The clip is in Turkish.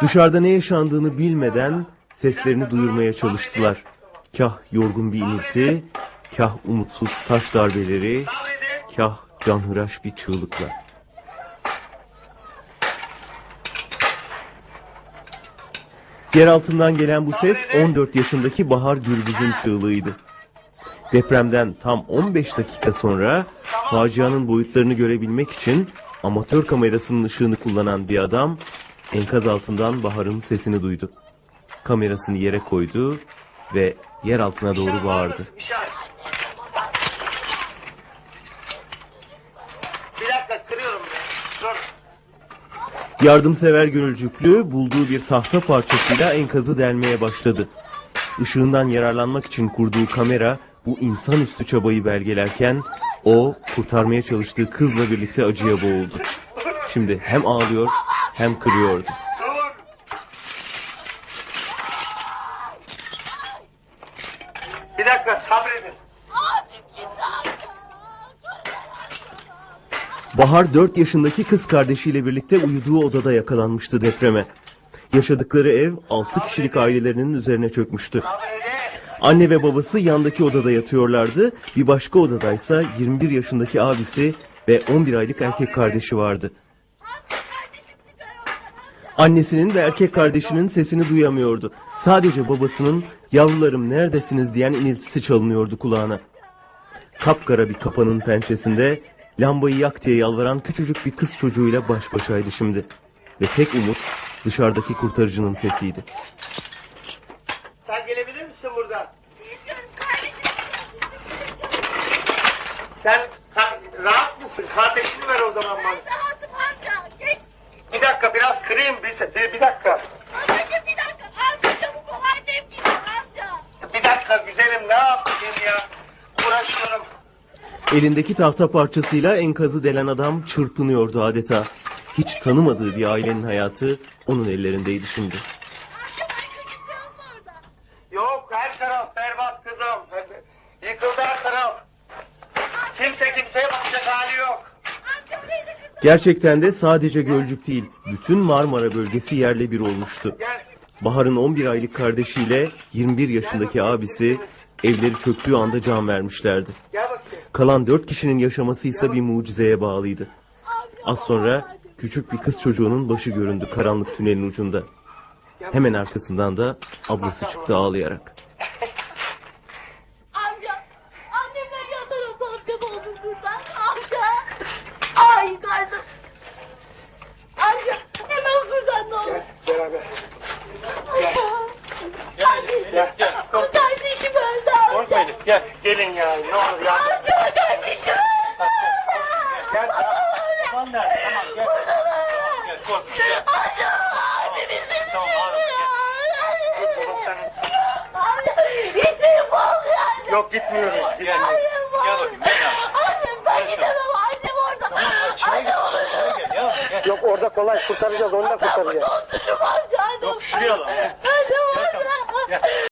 Dışarıda ne yaşandığını bilmeden seslerini duyurmaya çalıştılar. Kah yorgun bir inilti, kah umutsuz taş darbeleri, kah canhıraş bir çığlıkla. Yer altından gelen bu ses 14 yaşındaki Bahar Gürbüz'ün çığlığıydı. Depremden tam 15 dakika sonra facianın boyutlarını görebilmek için amatör kamerasının ışığını kullanan bir adam enkaz altından Bahar'ın sesini duydu. Kamerasını yere koydu ve yer altına doğru bağırdı. Yardımsever gönülcüklü bulduğu bir tahta parçasıyla enkazı delmeye başladı. Işığından yararlanmak için kurduğu kamera bu insanüstü çabayı belgelerken o kurtarmaya çalıştığı kızla birlikte acıya boğuldu. Şimdi hem ağlıyor hem kırıyordu. Bir dakika sabredin. Bahar 4 yaşındaki kız kardeşiyle birlikte uyuduğu odada yakalanmıştı depreme. Yaşadıkları ev 6 kişilik ailelerinin üzerine çökmüştü. Anne ve babası yandaki odada yatıyorlardı. Bir başka odadaysa 21 yaşındaki abisi ve 11 aylık erkek kardeşi vardı. Annesinin ve erkek kardeşinin sesini duyamıyordu. Sadece babasının yavrularım neredesiniz diyen iniltisi çalınıyordu kulağına. Kapkara bir kapanın pençesinde lambayı yak diye yalvaran küçücük bir kız çocuğuyla baş başaydı şimdi. Ve tek umut dışarıdaki kurtarıcının sesiydi. Sen gelebilir misin buradan? Sen ka- rahat mısın? Kardeşini ver o zaman bana. Bir dakika biraz kırayım bir, bir, bir dakika. Amcacığım bir dakika. Amca çabuk ol. Annem gidiyor amca. Bir dakika güzelim ne yapayım ya? Uğraşıyorum. Elindeki tahta parçasıyla enkazı delen adam çırpınıyordu adeta. Hiç tanımadığı bir ailenin hayatı onun ellerindeydi şimdi. Yok her taraf berbat kızım. Yıkıldı her taraf. Kimse kimseye bakacak hali yok. Amca orayı da kır. Gerçekten de sadece Gölcük değil, bütün Marmara bölgesi yerle bir olmuştu. Bahar'ın 11 aylık kardeşiyle 21 yaşındaki abisi evleri çöktüğü anda can vermişlerdi. Kalan 4 kişinin yaşaması ise bir mucizeye bağlıydı. Az sonra küçük bir kız çocuğunun başı göründü karanlık tünelin ucunda. Hemen arkasından da ablası çıktı ağlayarak. Amca. Annemler yan tarafta amcam olmuş buradan. Amca. Ay karnım. Amca hemen buradan ne olur. Gel beraber. Kardeşim. O kardeşim öldü amca. Korkmayın. Gel. Gelin ya ne olur ya. Amca kardeşim öldü. Gel. Tamam nerede? Tamam gel. Tamam gel korkma gel. Amca abimizin Tamam ağlama gel. Bulursanız. Amca içim boğuluyor. Yok gitmiyoruz. Gel gel. Gel bakayım gel yavrum. Annem ben gidemem annem orada. Tamam hadi şuraya gel. Şuraya gel yavrum gel. Yok orada kolay kurtaracağız onu da kurtaracağız. Yok şuraya alalım.